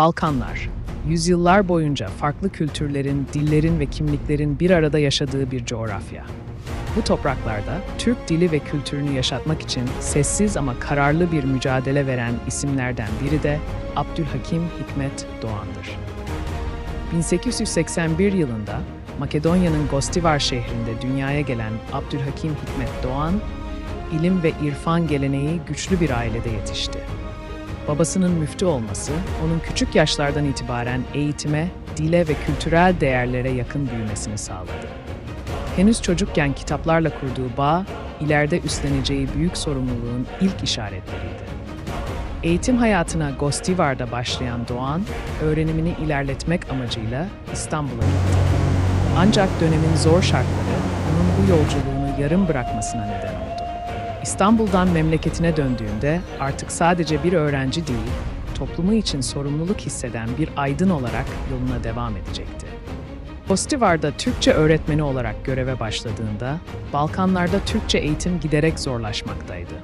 Balkanlar, yüzyıllar boyunca farklı kültürlerin, dillerin ve kimliklerin bir arada yaşadığı bir coğrafya. Bu topraklarda Türk dili ve kültürünü yaşatmak için sessiz ama kararlı bir mücadele veren isimlerden biri de Abdülhakim Hikmet Doğan'dır. 1881 yılında Makedonya'nın Gostivar şehrinde dünyaya gelen Abdülhakim Hikmet Doğan, ilim ve irfan geleneği güçlü bir ailede yetişti. Babasının müftü olması, onun küçük yaşlardan itibaren eğitime, dile ve kültürel değerlere yakın büyümesini sağladı. Henüz çocukken kitaplarla kurduğu bağ, ileride üstleneceği büyük sorumluluğun ilk işaretleriydi. Eğitim hayatına Gostivar'da başlayan Doğan, öğrenimini ilerletmek amacıyla İstanbul'a gitti. Ancak dönemin zor şartları onun bu yolculuğunu yarım bırakmasına neden oldu. İstanbul'dan memleketine döndüğünde artık sadece bir öğrenci değil, toplumu için sorumluluk hisseden bir aydın olarak yoluna devam edecekti. Gostivar'da Türkçe öğretmeni olarak göreve başladığında, Balkanlarda Türkçe eğitim giderek zorlaşmaktaydı.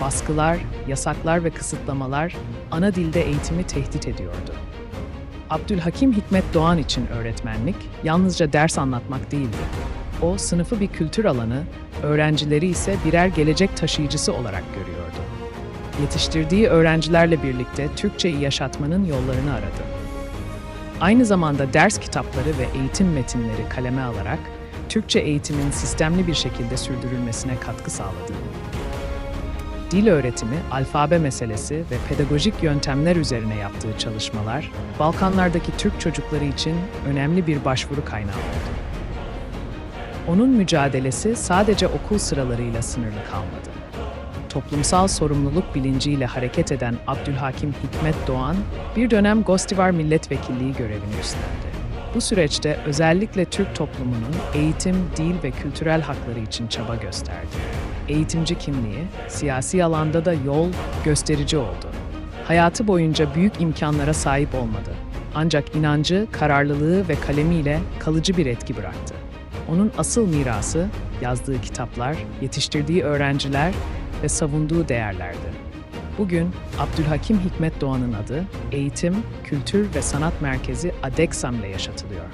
Baskılar, yasaklar ve kısıtlamalar ana dilde eğitimi tehdit ediyordu. Abdülhakim Hikmet Doğan için öğretmenlik yalnızca ders anlatmak değildi. O sınıfı bir kültür alanı, öğrencileri ise birer gelecek taşıyıcısı olarak görüyordu. Yetiştirdiği öğrencilerle birlikte Türkçeyi yaşatmanın yollarını aradı. Aynı zamanda ders kitapları ve eğitim metinleri kaleme alarak Türkçe eğitimin sistemli bir şekilde sürdürülmesine katkı sağladı. Dil öğretimi, alfabe meselesi ve pedagojik yöntemler üzerine yaptığı çalışmalar, Balkanlardaki Türk çocukları için önemli bir başvuru kaynağı oldu. Onun mücadelesi sadece okul sıralarıyla sınırlı kalmadı. Toplumsal sorumluluk bilinciyle hareket eden Abdülhakim Hikmet Doğan, bir dönem Gostivar milletvekilliği görevini üstlendi. Bu süreçte özellikle Türk toplumunun eğitim, dil ve kültürel hakları için çaba gösterdi. Eğitimci kimliği, siyasi alanda da yol gösterici oldu. Hayatı boyunca büyük imkanlara sahip olmadı. Ancak inancı, kararlılığı ve kalemiyle kalıcı bir etki bıraktı. Onun asıl mirası, yazdığı kitaplar, yetiştirdiği öğrenciler ve savunduğu değerlerdi. Bugün Abdülhakim Hikmet Doğan'ın adı Eğitim, Kültür ve Sanat Merkezi ADEXAM ile yaşatılıyor.